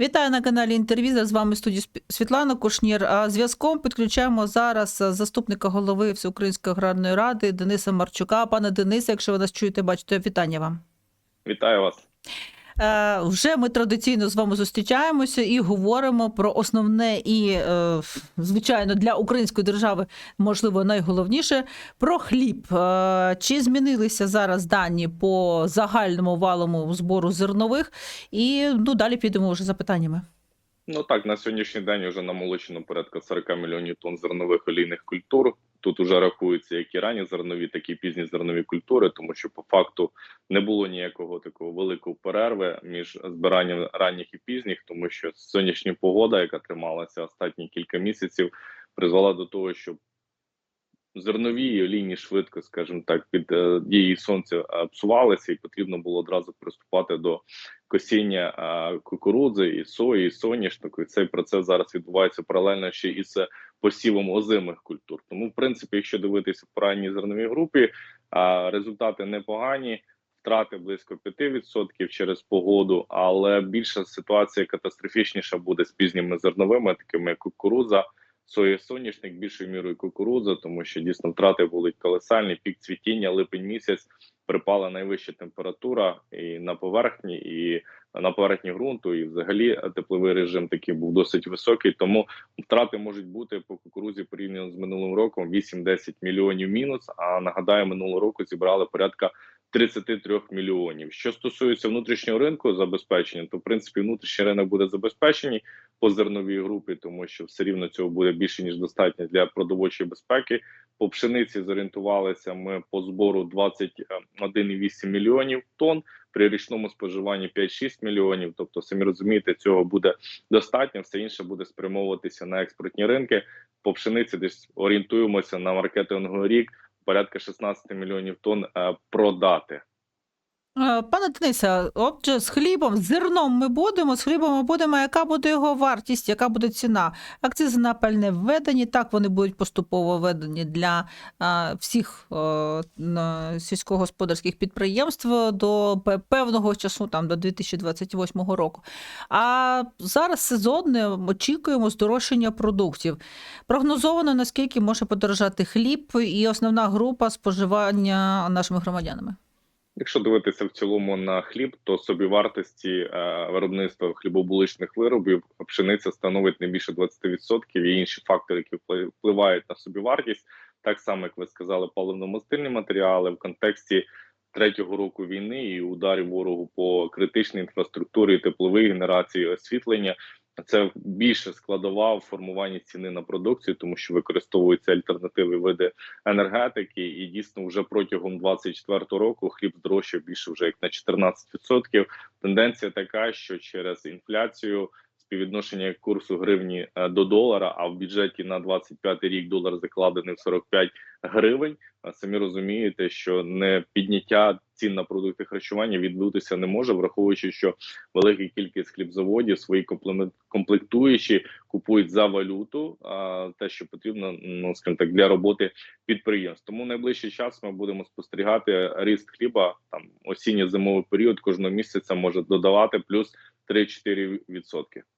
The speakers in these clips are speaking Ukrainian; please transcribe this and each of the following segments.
Вітаю на каналі інтервізор. З вами в студії Світлана Кушнір. А зв'язком підключаємо зараз заступника голови Всеукраїнської аграрної ради Дениса Марчука. Пане Денисе, якщо ви нас чуєте, бачите, вітання вам. Вітаю вас. Е, вже ми традиційно з вами зустрічаємося і говоримо про основне і, е, звичайно, для української держави, можливо, найголовніше про хліб. Е, чи змінилися зараз дані по загальному валому збору зернових? І ну, далі підемо вже за питаннями. Ну так, на сьогоднішній день вже намолочено порядка 40 мільйонів тонн зернових олійних культур. Тут вже рахуються як і ранні зернові, так і пізні зернові культури, тому що по факту не було ніякого такого великого перерви між збиранням ранніх і пізніх, тому що сонячна погода, яка трималася останні кілька місяців, призвела до того, що зернові олійні швидко, скажімо так, під е, дією сонця е, псувалися, і потрібно було одразу приступати до косіння е, кукурудзи і сої, і соняшнику. І цей процес зараз відбувається паралельно ще із посівом озимих культур. Тому, в принципі, якщо дивитися по ранній зерновій групі, результати непогані. Втрати близько 5% через погоду, але більша ситуація катастрофічніша буде з пізніми зерновими, такими як кукурудза, соя, соняшник, більшою мірою кукурудза, тому що дійсно втрати були колосальні. Пік цвітіння, липень місяць припала найвища температура і на поверхні, і на поверхні ґрунту, і взагалі тепловий режим такий був досить високий. Тому втрати можуть бути по кукурузі порівняно з минулим роком 8-10 мільйонів мінус. А нагадаю, минулого року зібрали порядка 33 мільйонів. Що стосується внутрішнього ринку забезпечення, то в принципі внутрішній ринок буде забезпечений по зерновій групі, тому що все рівно цього буде більше ніж достатньо для продовольчої безпеки. По пшениці зорієнтувалися ми по збору 21,8 мільйонів тонн при річному споживанні 5-6 мільйонів. Тобто, самі розумієте, цього буде достатньо. Все інше буде спрямовуватися на експортні ринки. По пшениці десь орієнтуємося на маркетинговий рік порядка 16 мільйонів тонн е, продати. Е, Пане Денисе, отже, з хлібом, з зерном ми будемо, з хлібом ми будемо. Яка буде його вартість, яка буде ціна? Акцизи на пальне введені, так вони будуть поступово введені для а, всіх е, сільськогосподарських підприємств до певного часу, там до 2028 року. А зараз сезонне очікуємо здорожчання продуктів. Прогнозовано, наскільки може подорожати хліб і основна група споживання нашими громадянами. Якщо дивитися в цілому на хліб, то собівартості е, виробництва хлібобуличних виробів пшениця становить не більше 20%. Є інші фактори, які впли- впливають на собівартість. Так само, як ви сказали, паливно-мастильні матеріали в контексті третього року війни і ударів ворогу по критичній інфраструктурі, теплової генерації, освітлення. Це більше складова в формуванні ціни на продукцію, тому що використовуються альтернативні види енергетики, і дійсно вже протягом 24 року хліб здорожчав більше вже як на 14%. Тенденція така, що через інфляцію співвідношення курсу гривні е, до долара, а в бюджеті на 25 рік долар закладений в 45 гривень. Самі розумієте, що не підняття цін на продукти харчування відбутися не може, враховуючи, що велика кількість хлібзаводів свої комплектуючі купують за валюту, а те, що потрібно, ну скажімо так, для роботи підприємств. Тому найближчий час ми будемо спостерігати ріст хліба. Там осінньо-зимовий період кожного місяця може додавати плюс 3-4 відсотки. Е,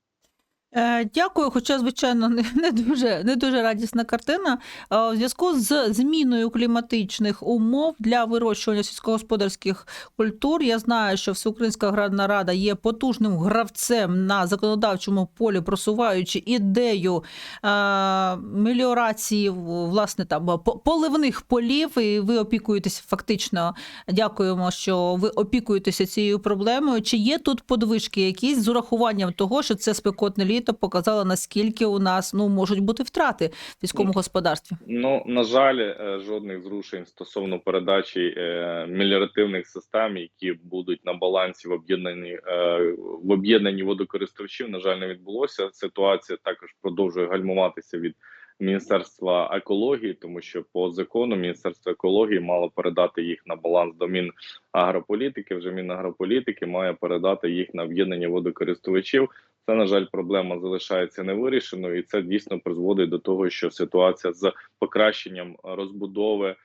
Дякую, хоча, звичайно, не, дуже не дуже радісна картина. Е, У зв'язку з зміною кліматичних умов для вирощування сільськогосподарських культур. Я знаю, що Всеукраїнська аграрна рада є потужним гравцем на законодавчому полі, просуваючи ідею е, меліорації власне там по- поливних полів. І ви опікуєтеся фактично. Дякуємо, що ви опікуєтеся цією проблемою. Чи є тут подвижки якісь з урахуванням того, що це спекотне літо показало, наскільки у нас ну можуть бути втрати в сільському господарстві? Ну на жаль, е, жодних зрушень стосовно передачі е, меліоративних систем, які будуть на балансі в об'єднані е, в об'єднанні водокористувачів, на жаль, не відбулося. Ситуація також продовжує гальмуватися від Міністерства екології, тому що по закону Міністерство екології мало передати їх на баланс до Мінагрополітики. Вже Мінагрополітики має передати їх на об'єднання водокористувачів. Це на жаль, проблема залишається невирішеною, і це дійсно призводить до того, що ситуація з покращенням розбудови, е,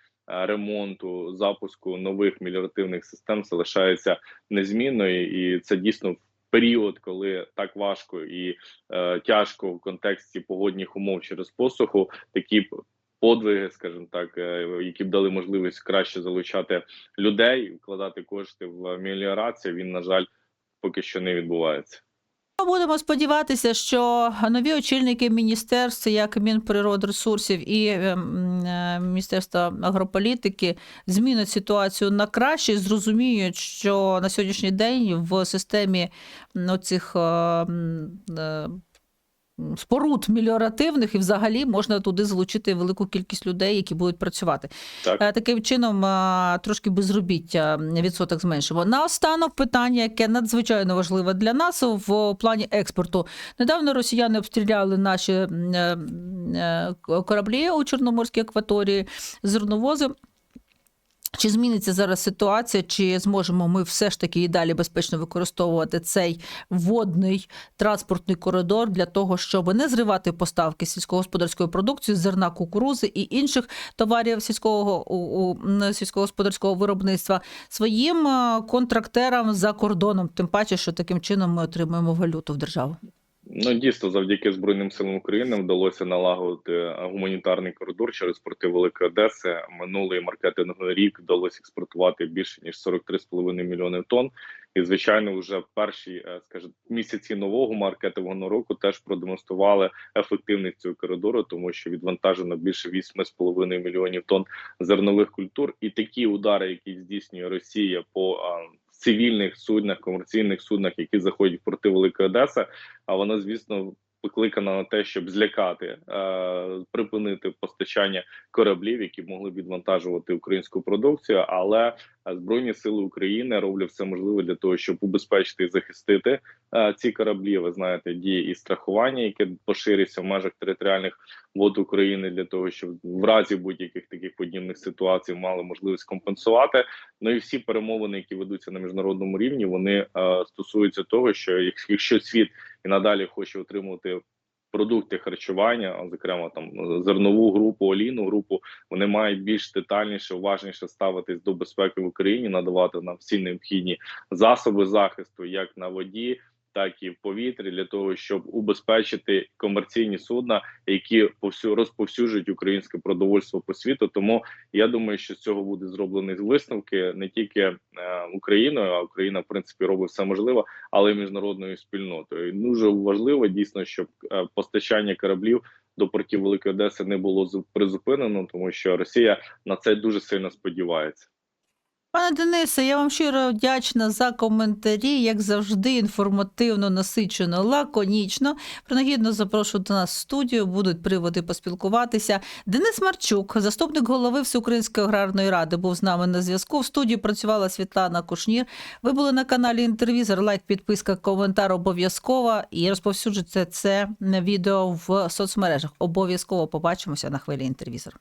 ремонту, запуску нових меліоративних систем залишається незмінною, і це дійсно період, коли так важко і е, тяжко в контексті погодних умов через посуху, такі подвиги, скажімо так, е, які б дали можливість краще залучати людей, вкладати кошти в меліорацію, він на жаль поки що не відбувається. Будемо сподіватися, що нові очільники міністерств, як Мінприродресурсів і ем, е, агрополітики, змінять ситуацію на краще, зрозуміють, що на сьогоднішній день в системі цих. е, споруд меліоративних і взагалі можна туди залучити велику кількість людей, які будуть працювати. Так. Е, Таким чином е, трошки безробіття відсоток зменшимо. Наостанок питання, яке надзвичайно важливе для нас в плані експорту. Недавно росіяни обстріляли наші е, кораблі у Чорноморській акваторії, зерновози. Чи зміниться зараз ситуація, чи зможемо ми все ж таки і далі безпечно використовувати цей водний транспортний коридор для того, щоб не зривати поставки сільськогосподарської продукції, зерна кукурузи і інших товарів сільського у, у, сільськогосподарського виробництва своїм е, контрактерам за кордоном, тим паче, що таким чином ми отримуємо валюту в державу. Ну дійсно, завдяки Збройним силам України вдалося налагодити гуманітарний коридор через порти Великої Одеси. Минулий маркетинговий рік вдалося експортувати більше ніж 43,5 мільйони тонн. І звичайно, вже перші, е, скажімо, місяці нового маркетингового року теж продемонстрували ефективність цього коридору, тому що відвантажено більше 8,5 мільйонів тонн зернових культур. І такі удари, які здійснює Росія по а, цивільних суднах, комерційних суднах, які заходять в порти Великої Одеса. а вона, звісно, покликана на те, щоб злякати, е, припинити постачання кораблів, які могли б відвантажувати українську продукцію. Але збройні сили України роблять все можливе для того, щоб убезпечити і захистити е, ці кораблі. Ви знаєте, діє і страхування, яке поширюється в межах територіальних вод України, для того, щоб в разі будь-яких таких подібних ситуацій мали можливість компенсувати. Ну і всі перемовини, які ведуться на міжнародному рівні, вони е, стосуються того, що якщо світ і надалі хоче отримувати продукти харчування, зокрема там зернову групу, олійну групу, вони мають більш детальніше, уважніше ставитись до безпеки в Україні, надавати нам всі необхідні засоби захисту, як на воді. Так і в повітрі для того, щоб убезпечити комерційні судна, які повсю розповсюджують українське продовольство по світу. Тому я думаю, що з цього буде зроблені висновки не тільки е, Україною, а Україна в принципі робить все можливе, але й міжнародною спільнотою. І Дуже важливо дійсно, щоб е, постачання кораблів до портів Великої Одеси не було зу- призупинено, тому що Росія на це дуже сильно сподівається. Пане Денисе, я вам щиро вдячна за коментарі, як завжди, інформативно, насичено, лаконічно. Принагідно запрошую до нас в студію, будуть приводи поспілкуватися. Денис Марчук, заступник голови Всеукраїнської аграрної ради, був з нами на зв'язку. В студії працювала Світлана Кушнір. Ви були на каналі Інтервізор. Лайк, підписка, коментар обов'язково. І розповсюджуйте це відео в соцмережах. Обов'язково побачимося на хвилі інтервізор.